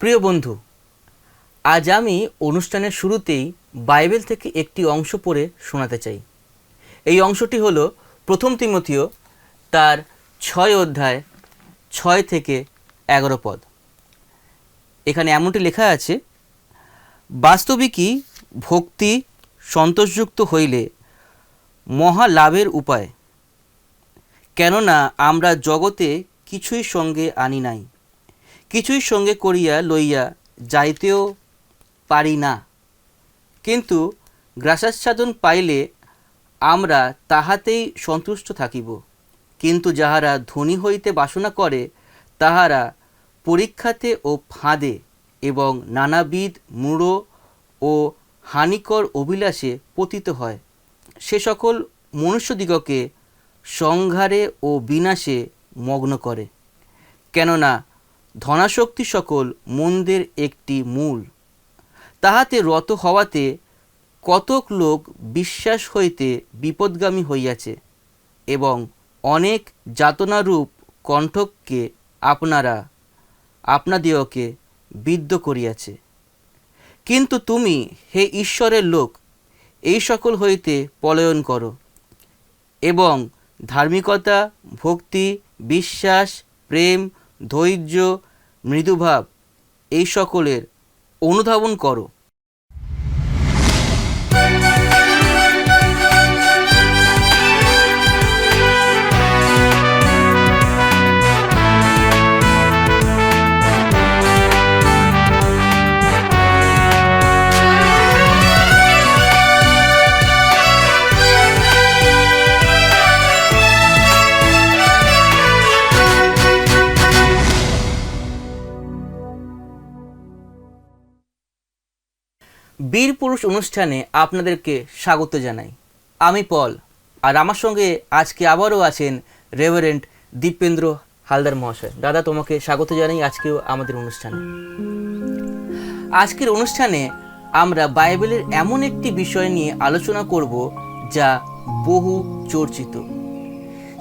প্রিয় বন্ধু, আজ আমি অনুষ্ঠানের শুরুতেই বাইবেল থেকে একটি অংশ পড়ে শোনাতে চাই। এই অংশটি হলো প্রথম তিমথিও তার ছয় অধ্যায় ছয় থেকে এগারো পদ। এখানে এমনটি লেখা আছে, বাস্তবিকই ভক্তি সন্তোষযুক্ত হইলে মহা লাভের উপায়। কেননা আমরা জগতে কিছুই সঙ্গে আনি নাই। কিছুই সঙ্গে করিয়া লইয়া যাইতেও পারি না। কিন্তু গ্রাসাচ্ছাদন পাইলে আমরা তাহাতেই সন্তুষ্ট থাকিব। কিন্তু যাহারা ধনী হইতে বাসনা করে, তাহারা পরীক্ষাতে ও ফাঁদে এবং নানাবিধ মূঢ় ও হানিকর অভিলাষে পতিত হয়। সে সকল মনুষ্যদিগকে সংহারে ও বিনাশে মগ্ন করে। কেননা ধনাশক্তি সকল মন্দের একটি মূল। তাহাতে রত হওয়াতে কতক লোক বিশ্বাস হইতে বিপদগামী হইয়াছে এবং অনেক যাতনারূপ কণ্ঠককে আপনারা আপনাদিওকে বিদ্ধ করিয়াছে। কিন্তু তুমি হে ঈশ্বরের লোক, এই সকল হইতে পলায়ন করো এবং ধার্মিকতা, ভক্তি, বিশ্বাস, প্রেম, ধৈর্য মৃদুভাব এই সকলের অনুধাবন করো। বীর পুরুষ অনুষ্ঠানে আপনাদেরকে স্বাগত জানাই। আমি পল, আর আমার সঙ্গে আজকে আবারও আছেন রেভারেন্ট দীপেন্দ্র হালদার মহাশয়। দাদা, তোমাকে স্বাগত জানাই আজকেও আমাদের অনুষ্ঠানে। আজকের অনুষ্ঠানে আমরা বাইবেলের এমন একটি বিষয় নিয়ে আলোচনা করব যা বহু চর্চিত।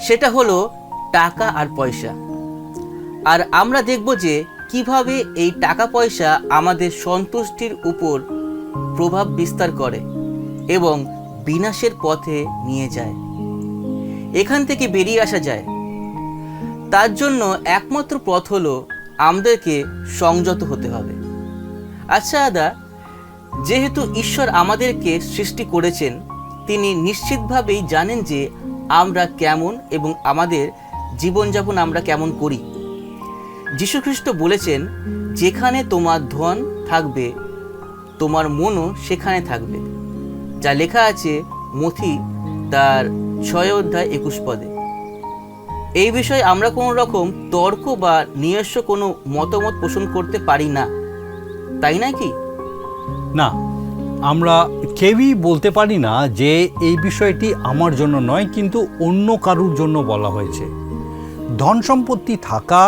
সেটা হলো টাকা আর পয়সা। আর আমরা দেখব যে কীভাবে এই টাকা পয়সা আমাদের সন্তুষ্টির উপর প্রভাব বিস্তার করে এবং বিনাশের পথে নিয়ে যায়। এখান থেকে বেরিয়ে আসা যায়। তার জন্য একমাত্র পথ হলো আমাদেরকে সংযত হতে হবে। আচ্ছা দাদা যেহেতু ঈশ্বর আমাদেরকে সৃষ্টি করেছেন, তিনি নিশ্চিতভাবেই জানেন যে আমরা কেমন এবং আমাদের জীবনযাপন আমরা কেমন করি। যীশুখ্রিস্ট বলেছেন, যেখানে তোমার ধন থাকবে তোমার মনও সেখানে থাকবে। যা লেখা আছে মথি তার ছয় অধ্যায় একুশ পদে। এই বিষয়ে আমরা কোনো রকম তর্ক বা নিজস্ব কোনো মতামত পোষণ করতে পারি না। তাই না কি? না, আমরা কেউই বলতে পারি না যে এই বিষয়টি আমার জন্য নয়, কিন্তু অন্য কারুর জন্য বলা হয়েছে। ধন সম্পত্তি থাকা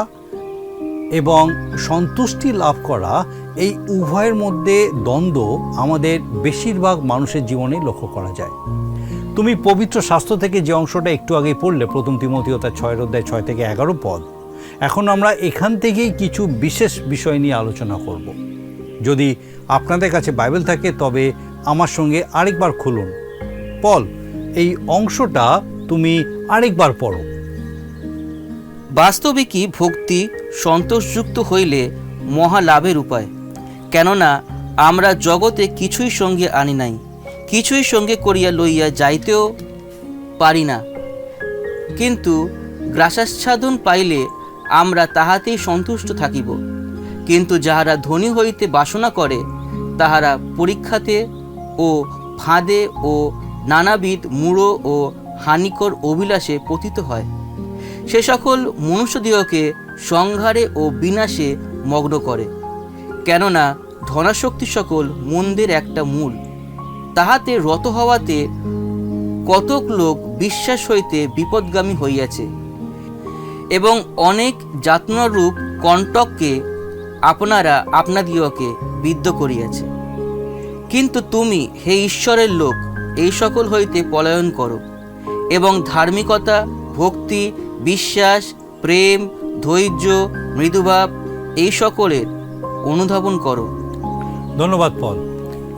এবং সন্তুষ্টি লাভ করা এই উভয়ের মধ্যে দ্বন্দ্ব আমাদের বেশিরভাগ মানুষের জীবনে লক্ষ্য করা যায়। তুমি পবিত্র শাস্ত্র থেকে যে অংশটা একটু আগে পড়লে, প্রথম তিমতীয় তার ছয়ের অধ্যায় ছয় থেকে এগারো পদ। এখন আমরা এখান থেকেই কিছু বিশেষ বিষয় নিয়ে আলোচনা করব। যদি আপনাদের কাছে বাইবেল থাকে, তবে আমার সঙ্গে আরেকবার খুলুন। পল, এই অংশটা তুমি আরেকবার পড়ো। বাস্তবিকই ভক্তি সন্তোষযুক্ত হইলে মহা লাভের উপায়? কেননা আমরা জগতে কিছুই সঙ্গে আনি নাই, কিছুই সঙ্গে করিয়া লইয়া যাইতেও পারি না। কিন্তু গ্রাসাচ্ছাদন পাইলে আমরা তাহাতেই সন্তুষ্ট থাকিব। কিন্তু যাহারা ধনী হইতে বাসনা করে, তাহারা পরীক্ষাতে ও ফাঁদে ও নানাবিধ মূঢ় ও হানিকর অভিলাষে পতিত হয়। সে সকল মনুষ্যদিগকে সংহারে ও বিনাশে মগ্ন করে। কেননা ধনাশক্তি সকল মন্দের একটা মূল। তাহাতে রত হওয়াতে কতক লোক বিশ্বাস হইতে বিপদগামী হইয়াছে এবং অনেক যাতনারূপ কণ্টককে আপনারা আপনাদিওকে বিদ্ধ করিয়াছে। কিন্তু তুমি হে ঈশ্বরের লোক, এই সকল হইতে পলায়ন করো এবং ধার্মিকতা, ভক্তি, বিশ্বাস, প্রেম, ধৈর্য, মৃদুভাব এই সকলের অনুধাবন করো। ধন্যবাদ, পল।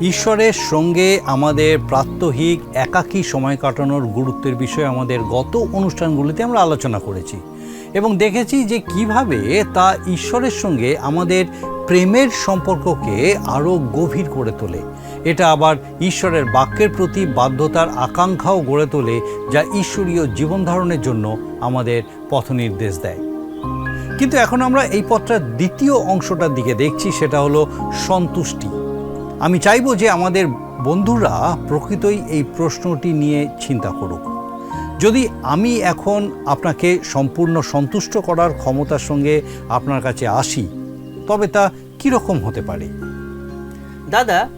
ঈশ্বরের সঙ্গে আমাদের প্রাত্যহিক একাকী সময় কাটানোর গুরুত্বের বিষয়ে আমাদের গত অনুষ্ঠানগুলিতে আমরা আলোচনা করেছি এবং দেখেছি যে কীভাবে তা ঈশ্বরের সঙ্গে আমাদের প্রেমের সম্পর্ককে আরও গভীর করে তোলে। এটা আবার ঈশ্বরের বাক্যের প্রতি বাধ্যতার আকাঙ্ক্ষাও গড়ে তোলে যা ঈশ্বরীয় জীবনধারণের জন্য আমাদের পথ নির্দেশ দেয়। কিন্তু এখন আমরা এই পথটার দ্বিতীয় অংশটার দিকে দেখছি, সেটা হলো সন্তুষ্টি। আমি চাইব যে আমাদের বন্ধুরা প্রকৃতই এই প্রশ্নটি নিয়ে চিন্তা করুক। যদি আমি এখন আপনাকে সম্পূর্ণ সন্তুষ্ট করার ক্ষমতার সঙ্গে আপনার কাছে আসি, তবে তা কীরকম হতে পারে? দাদা,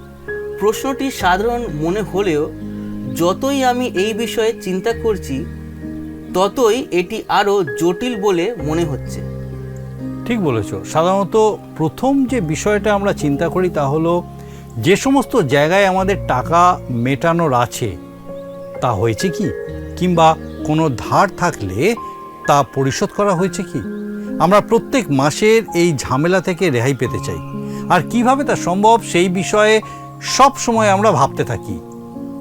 প্রশ্নটি সাধারণ মনে হলেও যতই আমি এই বিষয়ে চিন্তা করছি, ততই এটি আরও জটিল বলে মনে হচ্ছে। ঠিক বলেছ। সাধারণত প্রথম যে বিষয়টা আমরা চিন্তা করি তা হলো, যে সমস্ত জায়গায় আমাদের টাকা মেটানোর আছে, তা হয়েছে কি? কিংবা কোনো ধার থাকলে তা পরিশোধ করা হয়েছে কি? আমরা প্রত্যেক মাসের এই ঝামেলা থেকে রেহাই পেতে চাই। আর কীভাবে তা সম্ভব সেই বিষয়ে সব সময় আমরা ভাবতে থাকি।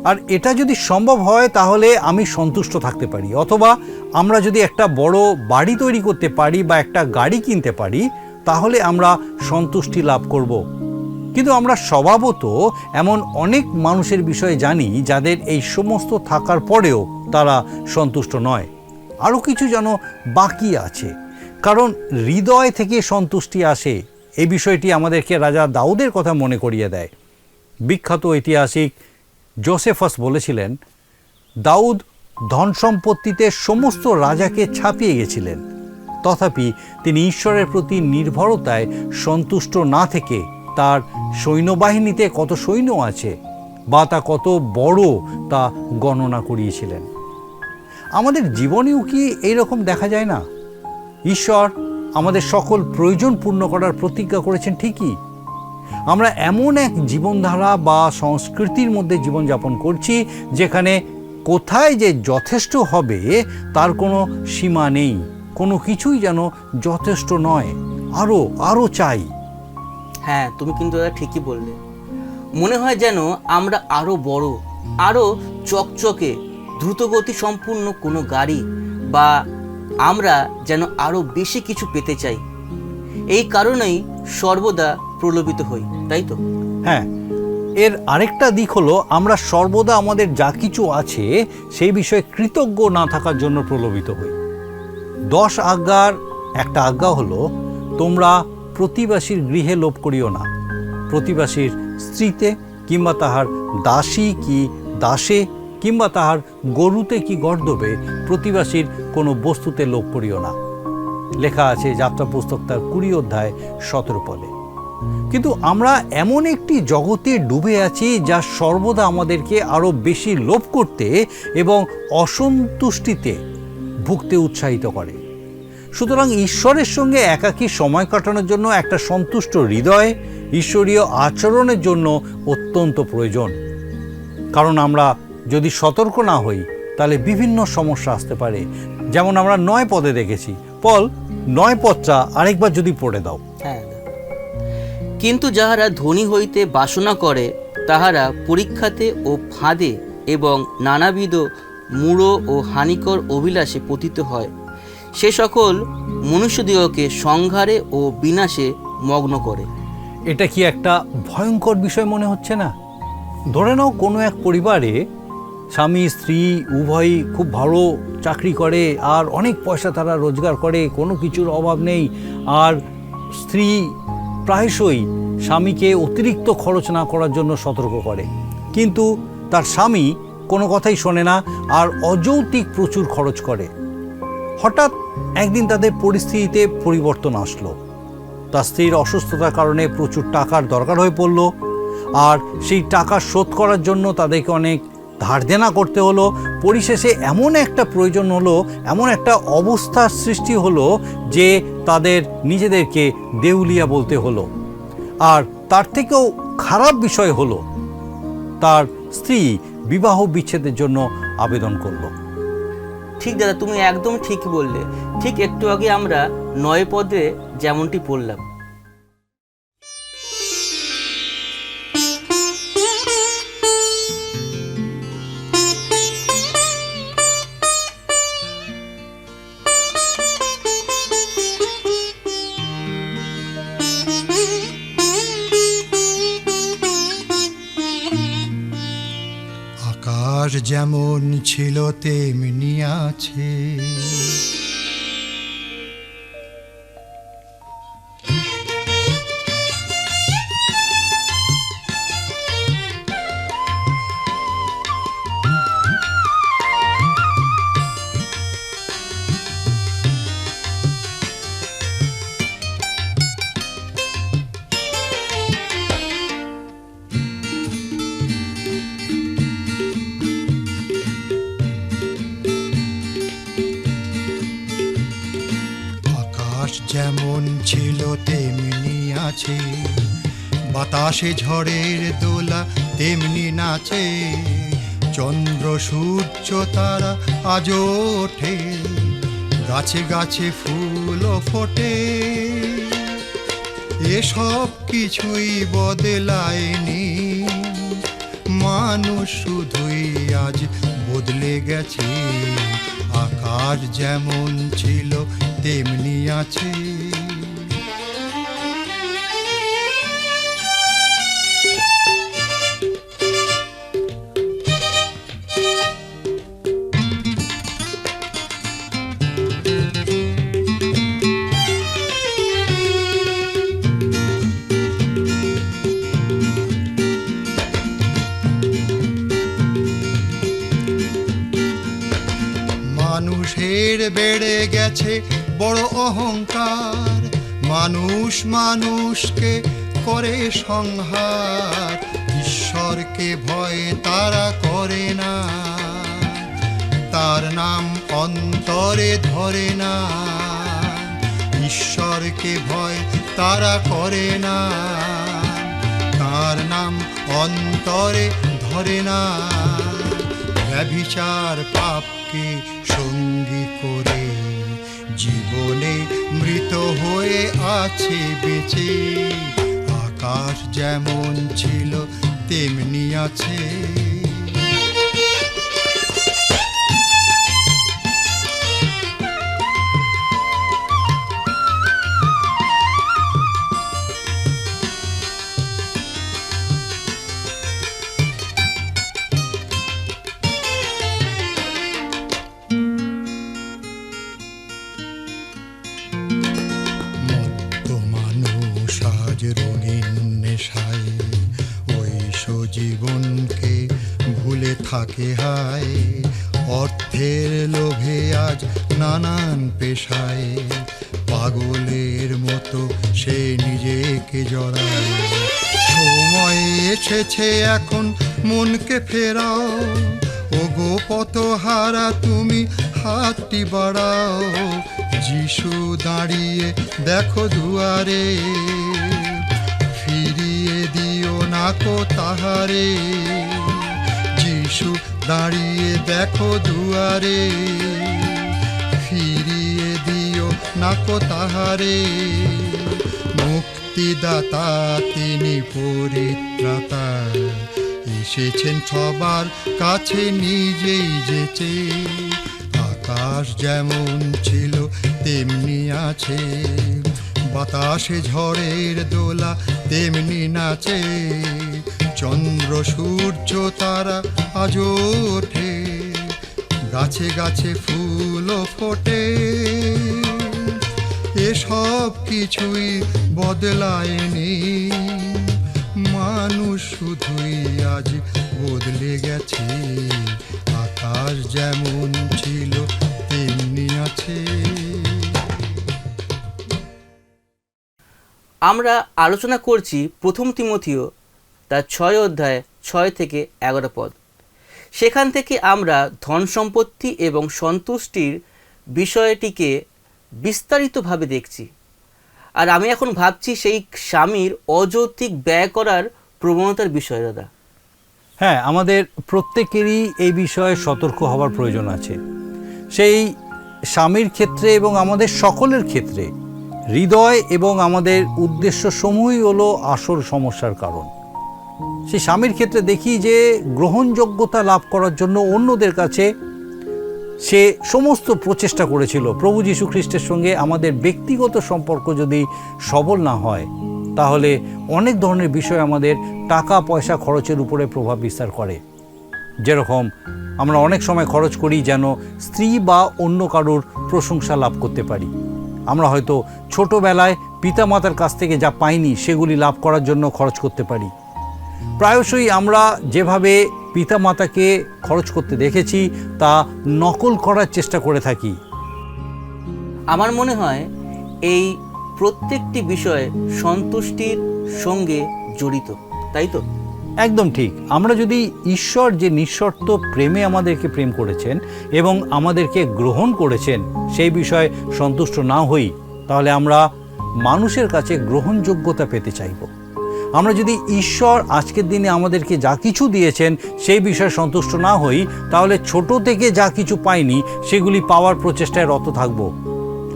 আর এটা যদি সম্ভব হয়, তাহলে আমি সন্তুষ্ট থাকতে পারি। অথবা আমরা যদি একটা বড় বাড়ি তৈরি করতে পারি বা একটা গাড়ি কিনতে পারি, তাহলে আমরা সন্তুষ্টি লাভ করব। কিন্তু আমরা স্বভাবত এমন অনেক মানুষের বিষয়ে জানি, যাদের এই সমস্ত থাকার পরেও তারা সন্তুষ্ট নয়। আরও কিছু যেন বাকি আছে। কারণ হৃদয় থেকে সন্তুষ্টি আসে, এই বিষয়টি আমাদেরকে রাজা দাউদের কথা মনে করিয়ে দেয়। বিখ্যাত ঐতিহাসিক জোসেফাস বলেছিলেন, দাউদ ধন সম্পত্তিতে সমস্ত রাজাকে ছাপিয়ে গেছিলেন। তথাপি তিনি ঈশ্বরের প্রতি নির্ভরতায় সন্তুষ্ট না থেকে তার সৈন্যবাহিনীতে কত সৈন্য আছে বা তা কত বড় তা গণনা করিয়েছিলেন। আমাদের জীবনেও কি এইরকম দেখা যায় না? ঈশ্বর আমাদের সকল প্রয়োজন পূর্ণ করার প্রতিজ্ঞা করেছেন ঠিকই। আমরা এমন এক জীবনধারা বা সংস্কৃতির মধ্যে জীবনযাপন করছি যেখানে কোথায় যে যথেষ্ট হবে, তার কোনো সীমা নেই। কোনো কিছুই যেন যথেষ্ট নয়। আরও আরও চাই। হ্যাঁ তুমি কিন্তু দাদা ঠিকই বললে। মনে হয় যেন আমরা আরও বড় আরও চকচকে, দ্রুতগতি সম্পূর্ণ কোনো গাড়ি বা আমরা যেন আরও বেশি কিছু পেতে চাই। এই কারণেই সর্বদা প্রলোভিত হই, তাই তো? হ্যাঁ এর আরেকটা দিক হলো, আমরা সর্বদা আমাদের যা কিছু আছে, সেই বিষয়ে কৃতজ্ঞ না থাকার জন্য প্রলোভিত হই। দশ আজ্ঞার একটা আজ্ঞা হলো, তোমরা প্রতিবাসীর গৃহে লোভ করিও না। প্রতিবাসীর স্ত্রীতে কিংবা তাহার দাসী কি দাসে, কিংবা তাহার গরুতে কি গর্দবে প্রতিবাসীর কোনো বস্তুতে লোভ করিও না। লেখা আছে যাত্রা পুস্তক তার কুড়ি অধ্যায় সতেরো পদে। কিন্তু আমরা এমন একটি জগতে ডুবে আছি যা সর্বদা আমাদেরকে আরও বেশি লোভ করতে এবং অসন্তুষ্টিতে ভুগতে উৎসাহিত করে। সুতরাং ঈশ্বরের সঙ্গে একাকী সময় কাটানোর জন্য একটা সন্তুষ্ট হৃদয় ঈশ্বরীয় আচরণের জন্য অত্যন্ত প্রয়োজন। কারণ আমরা যদি সতর্ক না হই, তাহলে বিভিন্ন সমস্যা আসতে পারে। যেমন আমরা নয় পদে দেখেছি। পল, নয় পদটা আরেকবার যদি পড়ে দাও। হ্যাঁ কিন্তু যাহারা ধনী হইতে বাসনা করে, তাহারা পরীক্ষাতে ও ফাঁদে এবং নানাবিধ মূঢ় ও হানিকর অভিলাষে পতিত হয়। সে সকল মনুষ্যদিগকে সংহারে ও বিনাশে মগ্ন করে। এটা কি একটা ভয়ঙ্কর বিষয় মনে হচ্ছে না? ধরে নাও কোনো এক পরিবারে স্বামী, স্ত্রী উভয়ই খুব ভালো চাকরি করে আর অনেক পয়সা তারা রোজগার করে, কোনো কিছুর অভাব নেই। আর স্ত্রী প্রায়শই স্বামীকে অতিরিক্ত খরচ না করার জন্য সতর্ক করে। কিন্তু তার স্বামী কোনো কথাই শোনে না আর অযৌক্তিক প্রচুর খরচ করে। হঠাৎ একদিন তাদের পরিস্থিতিতে পরিবর্তন আসলো। তার স্ত্রীর অসুস্থতার কারণে প্রচুর টাকার দরকার হয়ে পড়ল আর সেই টাকা শোধ করার জন্য তাদেরকে অনেক ধার দেনা করতে হলো। পরিশেষে এমন একটা প্রয়োজন হলো, এমন একটা অবস্থার সৃষ্টি হলো যে তাদের নিজেদেরকে দেউলিয়া বলতে হলো। আর তার থেকেও খারাপ বিষয় হলো, তার স্ত্রী বিবাহ বিচ্ছেদের জন্য আবেদন করল। ঠিক দাদা, তুমি একদম ঠিক বললে। ঠিক একটু আগে আমরা নয় পদে যেমনটি পড়লাম আকাশ যেমন ছিল তেমনি আছে। বাতাসে ঝড়ের দোলা তেমনি নাচে। চন্দ্র, সূর্য, তারা আজও ওঠে। গাছে গাছে ফুল ফোটে। এসব কিছুই বদলায়নি। মানুষ শুধুই আজ বদলে গেছে। আকাশ যেমন ছিল, তেমনি আছে। বড় অহংকার। মানুষ মানুষকে করে সংহার। ঈশ্বরকে ভয় তারা করে না। তার নাম অন্তরে ধরে না। ঈশ্বরকে ভয় তারা করে না। তার নাম অন্তরে ধরে না। ব্যভিচার পাপকে সঙ্গী করে জীবনে মৃত হয়ে আছে বেঁচে। আকাশ যেমন ছিল তেমনি আছে। হায় অর্থের লোভে আজ নানান পেশায়। পাগলের মতো সে নিজেকে জড়ায়। সময় এসেছে এখন, মনকে ফেরাও। ও গো পত হারা তুমি হাতটি বাড়াও। যিশু দাঁড়িয়ে দেখো দুয়ারে, ফিরিয়ে দিও না কো তাহারে। যিশু দাঁড়িয়ে দেখো দুয়ারে, ফিরিয়ে দিও না কো তাহারে। মুক্তিদাতা তিনি পরিত্রাতা, এসেছেন সবার কাছে নিজেই যেচে। আকাশ যেমন ছিল, তেমনি আছে। বাতাসে ঝড়ের দোলা তেমনি নাচে। চন্দ্র সূর্য তারা আজও ওঠে। গাছে গাছে ফুল ফোটে। এসব কিছুই বদলায়নি মানুষ শুধুই আজ বদলে গেছে। আকাশ যেমন ছিল, তেমনি আছে। আমরা আলোচনা করছি প্রথম তিমথিও তার ছয় অধ্যায় ছয় থেকে এগারো পদ। সেখান থেকে আমরা ধন সম্পত্তি এবং সন্তুষ্টির বিষয়টিকে বিস্তারিতভাবে দেখছি। আর আমি এখন ভাবছি সেই স্বামীর অযৌক্তিক ব্যয় করার প্রবণতার বিষয়, দাদা। হ্যাঁ আমাদের প্রত্যেকেরই এই বিষয়ে সতর্ক হওয়ার প্রয়োজন আছে। সেই স্বামীর ক্ষেত্রে এবং আমাদের সকলের ক্ষেত্রে হৃদয় এবং আমাদের উদ্দেশ্য সমূহই হলো আসল সমস্যার কারণ। সেই স্বামীর ক্ষেত্রে দেখি যে গ্রহণযোগ্যতা লাভ করার জন্য অন্যদের কাছে সে সমস্ত প্রচেষ্টা করেছিল। প্রভু যীশু খ্রিস্টের সঙ্গে আমাদের ব্যক্তিগত সম্পর্ক যদি সবল না হয়, তাহলে অনেক ধরনের বিষয় আমাদের টাকা, পয়সা খরচের উপরে প্রভাব বিস্তার করে। যেরকম আমরা অনেক সময় খরচ করি যেন স্ত্রী বা অন্য কারোর প্রশংসা লাভ করতে পারি। আমরা হয়তো ছোটবেলায় পিতামাতার কাছ থেকে যা পাইনি, সেগুলি লাভ করার জন্য খরচ করতে পারি। প্রায়শই আমরা যেভাবে পিতামাতাকে খরচ করতে দেখেছি তা নকল করার চেষ্টা করে থাকি। আমার মনে হয় এই প্রত্যেকটি বিষয় সন্তুষ্টির সঙ্গে জড়িত তাই তো? একদম ঠিক। আমরা যদি ঈশ্বর যে নিঃশর্ত প্রেমে আমাদেরকে প্রেম করেছেন এবং আমাদেরকে গ্রহণ করেছেন সেই বিষয়ে সন্তুষ্ট না হই তাহলে আমরা মানুষের কাছে গ্রহণযোগ্যতা পেতে চাইব। আমরা যদি ঈশ্বর আজকের দিনে আমাদেরকে যা কিছু দিয়েছেন সেই বিষয়ে সন্তুষ্ট না হই, তাহলে ছোট থেকে যা কিছু পাইনি, সেগুলি পাওয়ার প্রচেষ্টায় রত থাকব।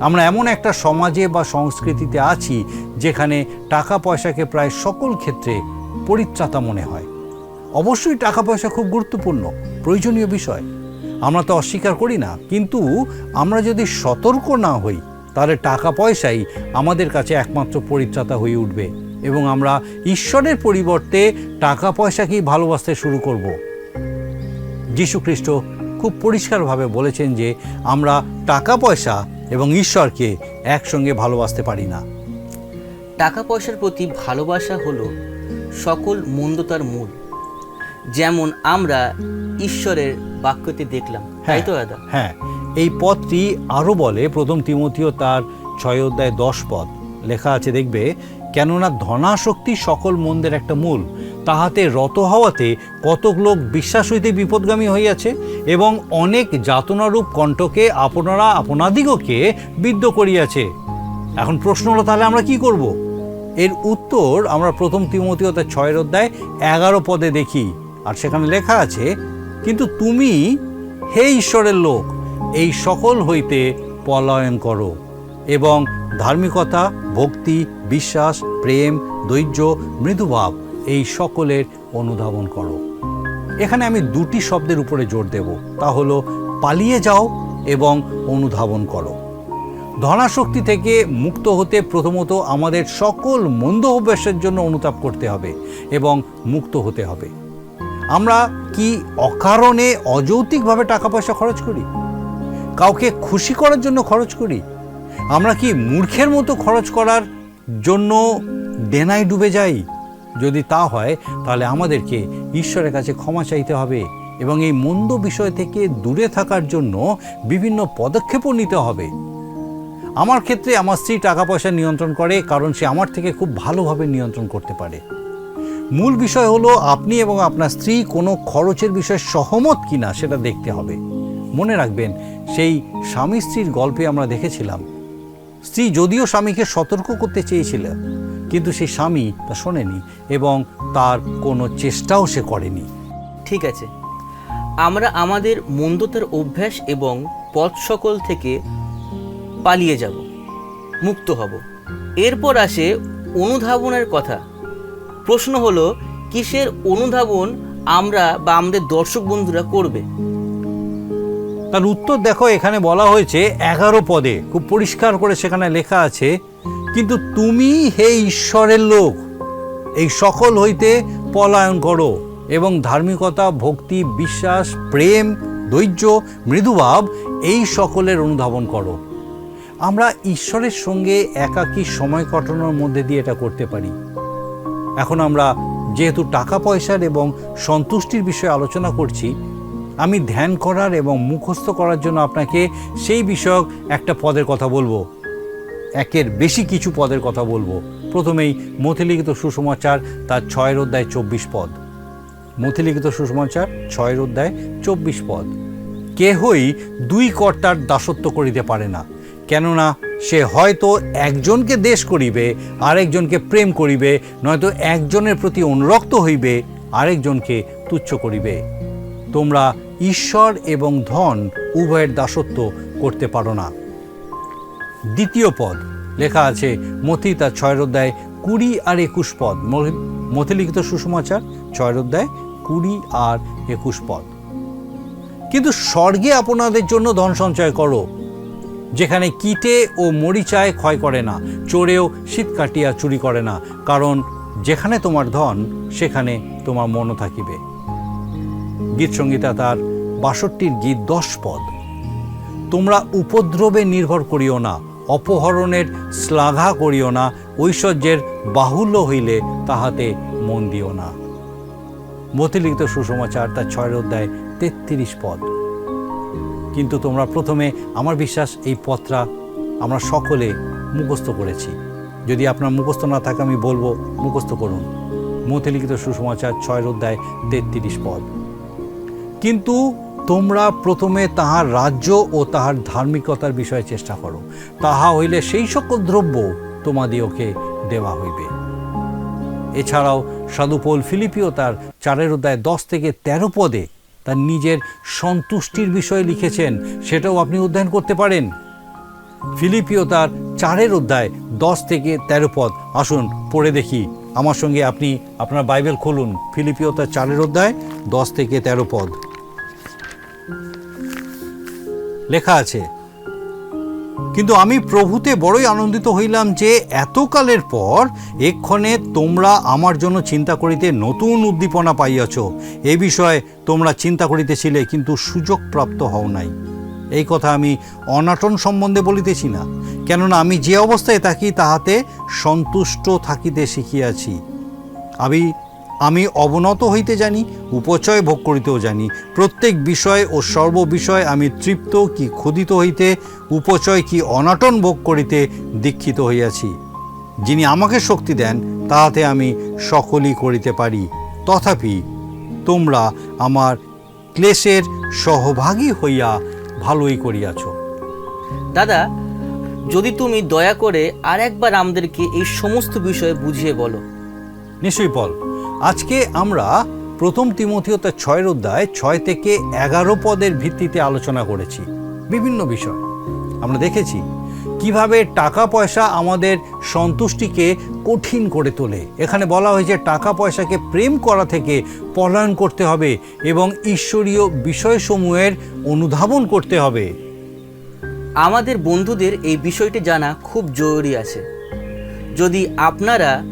আমরা এমন একটা সমাজে বা সংস্কৃতিতে আছি, যেখানে টাকা পয়সাকে প্রায় সকল ক্ষেত্রে পরিত্রাতা মনে হয়। অবশ্যই টাকা পয়সা খুব গুরুত্বপূর্ণ, প্রয়োজনীয় বিষয়। আমরা তো অস্বীকার করি না, কিন্তু আমরা যদি সতর্ক না হই, তাহলে টাকা পয়সাই আমাদের কাছে একমাত্র পরিত্রাতা হয়ে উঠবে। এবং আমরা ঈশ্বরের পরিবর্তে টাকা পয়সাকেই ভালোবাসতে শুরু করব। যীশু খ্রিস্ট খুব পরিষ্কারভাবে বলেছেন যে আমরা টাকা পয়সা এবং ঈশ্বরকে একসঙ্গে ভালোবাসতে পারি না। টাকা পয়সার প্রতি ভালোবাসা হলো সকল মন্দতার মূল। যেমন আমরা ঈশ্বরের বাক্যতে দেখলাম তাই তো দাদা? হ্যাঁ এই পদটি আরও বলে প্রথম তিমতীয় তার ছয় অধ্যায় দশ পদ লেখা আছে দেখবে কেননা ধনাশক্তি সকল মন্দের একটা মূল। তাহাতে রত হওয়াতে কতক লোক বিশ্বাস হইতে বিপদগামী হইয়াছে এবং অনেক যাতনারূপ কণ্ঠকে আপনারা আপনাদিগকে বিদ্ধ করিয়াছে। এখন প্রশ্ন হলো, তাহলে আমরা কি করব? এর উত্তর আমরা প্রথম তিমতীয় ছয়ের অধ্যায় এগারো পদে দেখি, আর সেখানে লেখা আছে, কিন্তু তুমি হে ঈশ্বরের লোক, এই সকল হইতে পলায়ন করো। এবং ধার্মিকতা, ভক্তি, বিশ্বাস, প্রেম, ধৈর্য, মৃদুভাব, এই সকলের অনুধাবন করো। এখানে আমি দুটি শব্দের উপরে জোর দেব, তা হলো পালিয়ে যাও এবং অনুধাবন করো। ধনাশক্তি থেকে মুক্ত হতে প্রথমত আমাদের সকল মন্দ অভ্যাসের জন্য অনুতাপ করতে হবে এবং মুক্ত হতে হবে। আমরা কি অকারণে অযৌক্তিকভাবে টাকা পয়সা খরচ করি? কাউকে খুশি করার জন্য খরচ করি? আমরা কি মূর্খের মতো খরচ করার জন্য দেনায় ডুবে যাই? যদি তা হয়, তাহলে আমাদেরকে ঈশ্বরের কাছে ক্ষমা চাইতে হবে এবং এই মন্দ বিষয় থেকে দূরে থাকার জন্য বিভিন্ন পদক্ষেপও নিতে হবে। আমার ক্ষেত্রে আমার স্ত্রী টাকা পয়সা নিয়ন্ত্রণ করে কারণ সে আমার থেকে খুব ভালোভাবে নিয়ন্ত্রণ করতে পারে। মূল বিষয় হলো, আপনি এবং আপনার স্ত্রী কোনো খরচের বিষয়ে সহমত কিনা সেটা দেখতে হবে। মনে রাখবেন, সেই স্বামী স্ত্রীর গল্পে আমরা দেখেছিলাম স্ত্রী যদিও স্বামীকে সতর্ক করতে চেয়েছিল কিন্তু সেই স্বামী তা শোনেনি এবং তার কোনো চেষ্টাও সে করেনি। ঠিক আছে। আমরা আমাদের মন্দতার অভ্যাস এবং পথ সকল থেকে পালিয়ে যাব, মুক্ত হব। এরপর আসে অনুধাবনের কথা। প্রশ্ন হলো, কিসের অনুধাবন আমরা বা আমাদের দর্শক বন্ধুরা করবে? তার উত্তর দেখো, এখানে বলা হয়েছে এগারো পদে। খুব পরিষ্কার করে সেখানে লেখা আছে, কিন্তু তুমি হে ঈশ্বরের লোক, এই সকল হইতে পলায়ন করো এবং ধার্মিকতা, ভক্তি, বিশ্বাস, প্রেম, ধৈর্য, মৃদুভাব, এই সকলের অনুধাবন করো। আমরা ঈশ্বরের সঙ্গে একাকী সময় কাটানোর মধ্যে দিয়ে এটা করতে পারি। এখন আমরা যেহেতু টাকা পয়সার এবং সন্তুষ্টির বিষয়ে আলোচনা করছি আমি ধ্যান করার এবং মুখস্থ করার জন্য আপনাকে সেই বিষয়ক একটা পদের কথা বলব। একের বেশি কিছু পদের কথা বলব। প্রথমেই মথিলিখিত সুসমাচার তার ছয়ের অধ্যায় চব্বিশ পদ। মথিলিখিত সুসমাচার ছয়ের অধ্যায় চব্বিশ পদ। কেহই দুই কর্তার দাসত্ব করিতে পারে না, কেননা সে হয়তো একজনকে দেশ করিবে, আরেকজনকে প্রেম করিবে, নয়তো একজনের প্রতি অনুরক্ত হইবে, আরেকজনকে তুচ্ছ করিবে। তোমরা ঈশ্বর এবং ধন উভয়ের দাসত্ব করতে পারো না। দ্বিতীয় পদ, লেখা আছে মথি তার ছয়ের কুড়ি আর একুশ পদ। মথিলিখিত সুসমাচার, ছয়ের অধ্যায় কুড়ি আর একুশ পদ। কিন্তু স্বর্গে আপনাদের জন্য ধন সঞ্চয় করো, যেখানে কীটে ও মরিচায় ক্ষয় করে না, চোরেও শীত কাটিয়া চুরি করে না, কারণ যেখানে তোমার ধন, সেখানে তোমার মনও থাকিবে। গীত সংগীতা তার বাষট্টির গীত দশ পদ। তোমরা উপদ্রবে নির্ভর করিও না, অপহরণের শ্লাঘা করিও না, ঐশ্বর্যের বাহুল্য হইলে তাহাতে মন দিও না। মতিলিখিত সুসমাচার তার ছয় অধ্যায় তেত্রিশ পদ। কিন্তু তোমরা প্রথমে আমার বিশ্বাস এই পত্রা আমরা সকলে মুখস্থ করেছি। যদি আপনার মুখস্থ না থাকে আমি বলব মুখস্থ করুন। মতিলিখিত সুসমাচার ছয় অধ্যায় তেত্রিশ পদ। কিন্তু তোমরা প্রথমে তাহার রাজ্য ও তাহার ধার্মিকতার বিষয়ে চেষ্টা করো। তাহা হইলে সেই সকল দ্রব্য তোমাদিওকে দেওয়া হইবে। এছাড়াও সাধুপোল ফিলিপিও তার চারের অধ্যায় দশ থেকে তেরো পদে তার নিজের সন্তুষ্টির বিষয়ে লিখেছেন, সেটাও আপনি অধ্যয়ন করতে পারেন। ফিলিপিও তার চারের অধ্যায় দশ থেকে তেরো পদ। আসুন, পড়ে দেখি। আমার সঙ্গে আপনি আপনার বাইবেল খুলুন। ফিলিপিও তার চারের অধ্যায় দশ থেকে তেরো পদ। লেখা আছে। কিন্তু আমি প্রভুতে বড়ই আনন্দিত হইলাম যে এতকালের পর এক্ষণে তোমরা আমার জন্য চিন্তা করিতে নতুন উদ্দীপনা পাইয়াছ। এ বিষয়ে তোমরা চিন্তা করিতেছিলে, কিন্তু সুযোগ প্রাপ্ত হও নাই। এই কথা আমি অনাটন সম্বন্ধে বলিতেছি না, কেননা আমি যে অবস্থায় থাকি, তাহাতে সন্তুষ্ট থাকিতে শিখিয়াছি। আমি আমি অবনত হইতে জানি উপচয় ভোগ করিতেও জানি। প্রত্যেক বিষয় ও সর্ববিষয় আমি তৃপ্ত কি ক্ষুদিত হইতে উপচয় কি অনাটন ভোগ করিতে দীক্ষিত হইয়াছি। যিনি আমাকে শক্তি দেন তাহাতে আমি সকলই করিতে পারি। তথাপি তোমরা আমার ক্লেশের সহভাগী হইয়া ভালোই করিয়াছ। দাদা যদি তুমি দয়া করে আর একবার আমাদেরকে এই সমস্ত বিষয়ে বুঝিয়ে বলো। নিশ্চয়ই পল আজকে আমরা প্রথম তিমথিও তার ছয়ের অধ্যায় ছয় থেকে এগারো পদের ভিত্তিতে আলোচনা করেছি, বিভিন্ন বিষয়। আমরা দেখেছি কীভাবে টাকা পয়সা আমাদের সন্তুষ্টিকে কঠিন করে তোলে। এখানে বলা হয়েছে টাকা পয়সাকে প্রেম করা থেকে পলায়ন করতে হবে এবং ঈশ্বরীয় বিষয়সমূহের অনুধাবন করতে হবে। আমাদের বন্ধুদের এই বিষয়টি জানা খুব জরুরি আছে। যদি আপনারা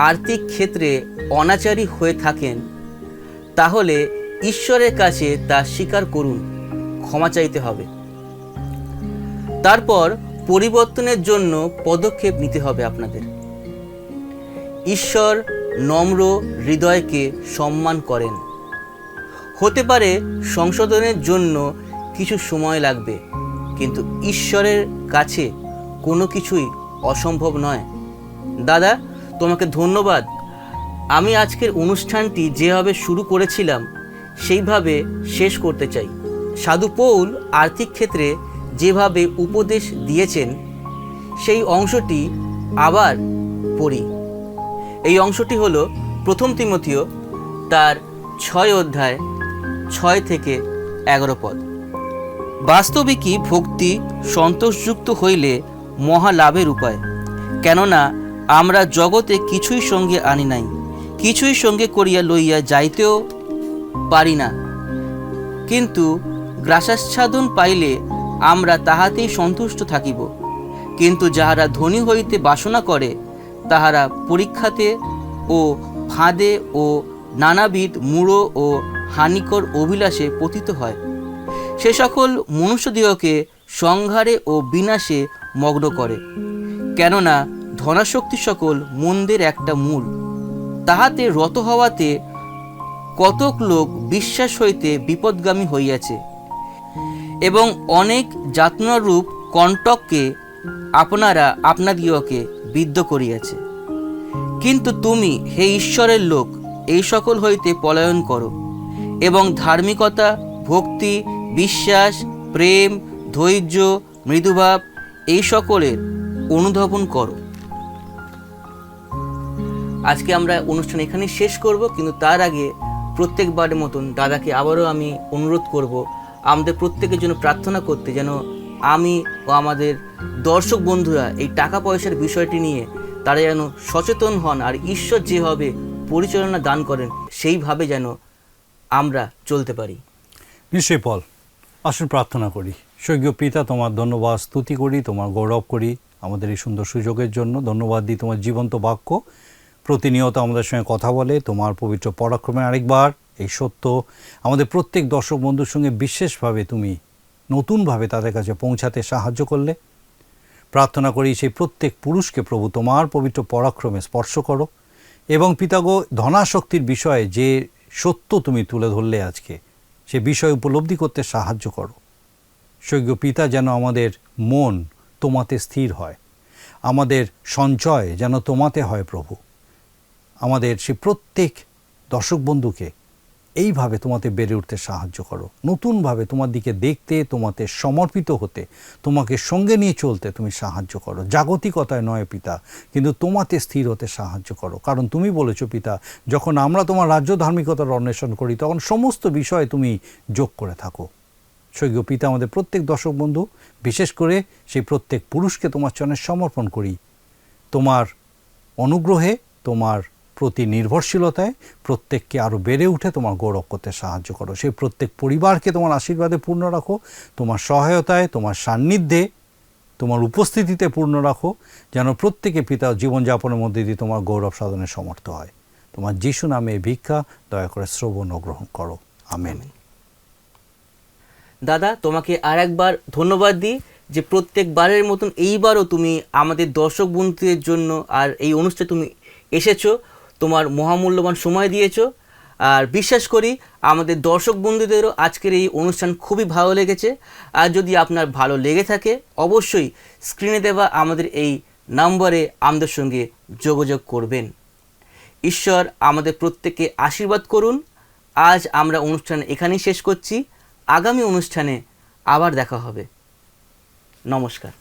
আর্থিক ক্ষেত্রে অনাচারী হয়ে থাকেন, তাহলে ঈশ্বরের কাছে তা স্বীকার করুন, ক্ষমা চাইতে হবে। তারপর পরিবর্তনের জন্য পদক্ষেপ নিতে হবে আপনাদের। ঈশ্বর নম্র হৃদয়কে সম্মান করেন। হতে পারে সংশোধনের জন্য কিছু সময় লাগবে, কিন্তু ঈশ্বরের কাছে কোনো কিছুই অসম্ভব নয়। দাদা তোমাকে ধন্যবাদ। আমি আজকের অনুষ্ঠানটি যেভাবে শুরু করেছিলাম, সেইভাবে শেষ করতে চাই। সাধু পৌল আর্থিক ক্ষেত্রে যেভাবে উপদেশ দিয়েছেন, সেই অংশটি আবার পড়ি। এই অংশটি হল প্রথম তিমথিও, তার ছয় অধ্যায়, ছয় থেকে এগারো পদ। বাস্তবিকই ভক্তি সন্তোষযুক্ত হইলে মহা লাভের উপায়, কেননা আমরা জগতে কিছুই সঙ্গে আনি নাই, কিছুই সঙ্গে করিয়া লইয়া যাইতেও পারি না। কিন্তু গ্রাসাচ্ছাদন পাইলে আমরা তাহাতেই সন্তুষ্ট থাকিব। কিন্তু যাহারা ধনী হইতে বাসনা করে, তাহারা পরীক্ষাতে ও ফাঁদে ও নানাবিধ মূঢ় ও হানিকর অভিলাষে পতিত হয়। সে সকল মনুষ্যদিগকে সংহারে ও বিনাশে মগ্ন করে। কেননা ধনাশক্তি সকল মন্দের একটা মূল। তাহাতে রত হওয়াতে কতক লোক বিশ্বাস হইতে বিপদগামী হইয়াছে এবং অনেক যাতনারূপ কণ্টককে আপনারা আপনাদিওকে বিদ্ধ করিয়াছে। কিন্তু তুমি হে ঈশ্বরের লোক, এই সকল হইতে পলায়ন করো এবং ধার্মিকতা, ভক্তি, বিশ্বাস, প্রেম, ধৈর্য, মৃদুভাব এই সকলের অনুধাবন করো। আজকে আমরা অনুষ্ঠান এখানে শেষ করব, কিন্তু তার আগে প্রত্যেকবারের মতন দাদাকে আবারও আমি অনুরোধ করব, আমাদের প্রত্যেকের জন্য প্রার্থনা করতে যেন আমি ও আমাদের দর্শক বন্ধুরা এই টাকা পয়সার বিষয়টি নিয়ে তারা যেন সচেতন হন আর ঈশ্বর যেভাবে পরিচালনা দান করেন সেইভাবে যেন আমরা চলতে পারি। নিশ্চয়ই পল, আসুন প্রার্থনা করি। স্বর্গীয় পিতা, তোমার ধন্যবাদ, স্তুতি করি, তোমার গৌরব করি, আমাদের এই সুন্দর সুযোগের জন্য ধন্যবাদ দিই তোমার জীবন্ত বাক্য। প্রতিনিয়ত আমাদের সঙ্গে কথা বলে, তোমার পবিত্র পরাক্রমে আরেকবার, এই সত্য আমাদের প্রত্যেক দর্শক বন্ধুর সঙ্গে বিশেষভাবে তুমি নতুনভাবে তাদের কাছে পৌঁছাতে সাহায্য করলে। প্রার্থনা করি সেই প্রত্যেক পুরুষকে প্রভু তোমার পবিত্র পরাক্রমে স্পর্শ করো এবং পিতাগো, ধনাশক্তির বিষয়ে যে সত্য তুমি তুলে ধরলে আজকে, সে বিষয় উপলব্ধি করতে সাহায্য করো। স্বর্গীয় পিতা, যেন আমাদের মন তোমাতে স্থির হয়, আমাদের সঞ্চয় যেন তোমাতে হয় প্রভু। আমাদের সে প্রত্যেক দর্শক বন্ধুকে এইভাবে তোমাতে বেড়ে উঠতে সাহায্য করো। নতুনভাবে তোমার দিকে দেখতে, তোমাতে সমর্পিত হতে, তোমাকে সঙ্গে নিয়ে চলতে তুমি সাহায্য করো। জাগতিকতায় নয় পিতা, কিন্তু তোমাতে স্থির হতে সাহায্য করো। কারণ তুমি বলেছ, পিতা, যখন আমরা তোমার রাজ্য ধার্মিকতার অন্বেষণ করি, তখন সমস্ত বিষয়ে তুমি যোগ করে থাকো। স্বর্গীয় পিতা, আমাদের প্রত্যেক দর্শক বন্ধু, বিশেষ করে সেই প্রত্যেক পুরুষকে তোমার চরণে সমর্পণ করি। তোমার অনুগ্রহে, তোমার প্রতি নির্ভরশীলতায় প্রত্যেককে আরও বেড়ে উঠে তোমার গৌরব করতে সাহায্য করো। সেই প্রত্যেক পরিবারকে তোমার আশীর্বাদে পূর্ণ রাখো, তোমার সহায়তায়, তোমার সান্নিধ্যে, তোমার উপস্থিতিতে পূর্ণ রাখো, যেন প্রত্যেকে পিতা জীবনযাপনের মধ্যে দিয়ে তোমার গৌরব সাধনে সমর্থ হয়। তোমার যিশু নামে ভিক্ষা দয়া করে শ্রবণ গ্রহণ করো। আমেন। দাদা, তোমাকে আর একবার ধন্যবাদ দিই যে প্রত্যেকবারের মতন এইবারও তুমি আমাদের দর্শক বন্ধুদের জন্য আর এই অনুষ্ঠানে তুমি এসেছ। তোমার মহামূল্যবান সময় দিয়েছ। আর বিশ্বাস করি, আমাদের দর্শক বন্ধুদেরও আজকের এই অনুষ্ঠান খুবই ভালো লেগেছে। আর যদি আপনার ভালো লেগে থাকে, অবশ্যই স্ক্রিনে দেওয়া আমাদের এই নম্বরে আমাদের সঙ্গে যোগাযোগ করবেন। ঈশ্বর আমাদের প্রত্যেককে আশীর্বাদ করুন। আজ আমরা অনুষ্ঠান এখানেই শেষ করছি। আগামী অনুষ্ঠানে আবার দেখা হবে। নমস্কার।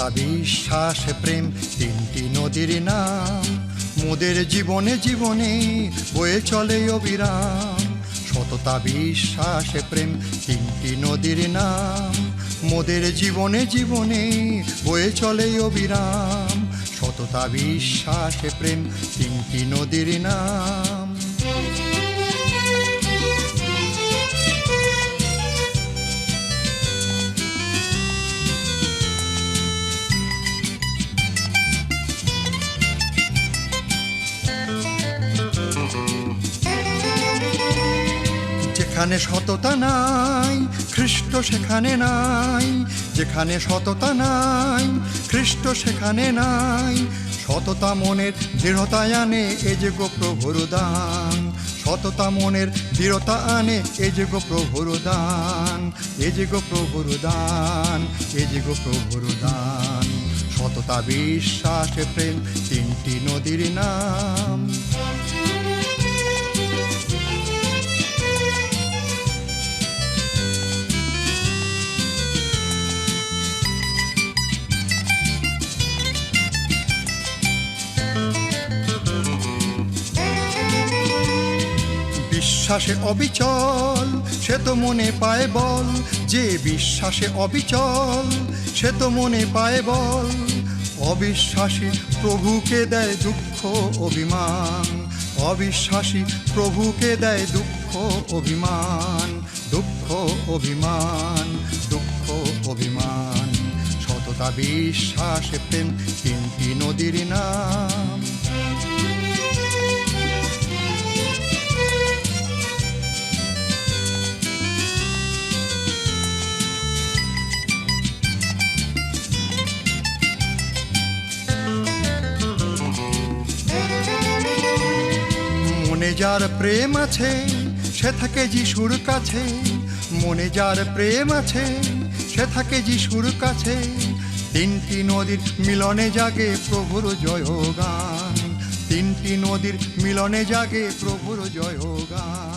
সততা বিশ্বাস, প্রেম তিনটি নদীর নাম। মোদের জীবনে জীবনে বয়ে চলে অবিরাম। সততা, বিশ্বাস, প্রেম তিনটি নদীর নাম। মোদের জীবনে জীবনে বয়ে চলে অবিরাম। সততা, বিশ্বাস, প্রেম তিনটি নদীর নাম। যেখানে সততা নাই খ্রিস্ট সেখানে নাই, যেখানে সততা নাই খ্রিস্ট সেখানে নাই। সততা মনের দৃঢ়তা আনে, এ যে গো প্রভুর দান। সততা মনের দৃঢ়তা আনে, এ যে গো প্রভুর দান। এ যে গো প্রভুর দান, এ যে গো প্রভুর দান। সততা, বিশ্বাস, প্রেম, তিনটি নদীর নাম। বিশ্বাসে অবিচল, সে তো মনে পায় বল। যে বিশ্বাসে অবিচল, সে তো মনে পায় বল। অবিশ্বাসী প্রভুকে দেয় দুঃখ, অভিমান। অবিশ্বাসী প্রভুকে দেয় দুঃখ, অভিমান। দুঃখ অভিমান। দুঃখ, অভিমান। সততা, বিশ্বাসে প্রেম তিনটি নদীর নাম। যার প্রেম আছে, সে থাকে যিশুর কাছে। মনে যার প্রেম আছে, সে থাকে যিশুর কাছে। তিনটি নদীর মিলনে জাগে প্রভুর জয় গান তিনটি নদীর মিলনে জাগে প্রভুর জয় গান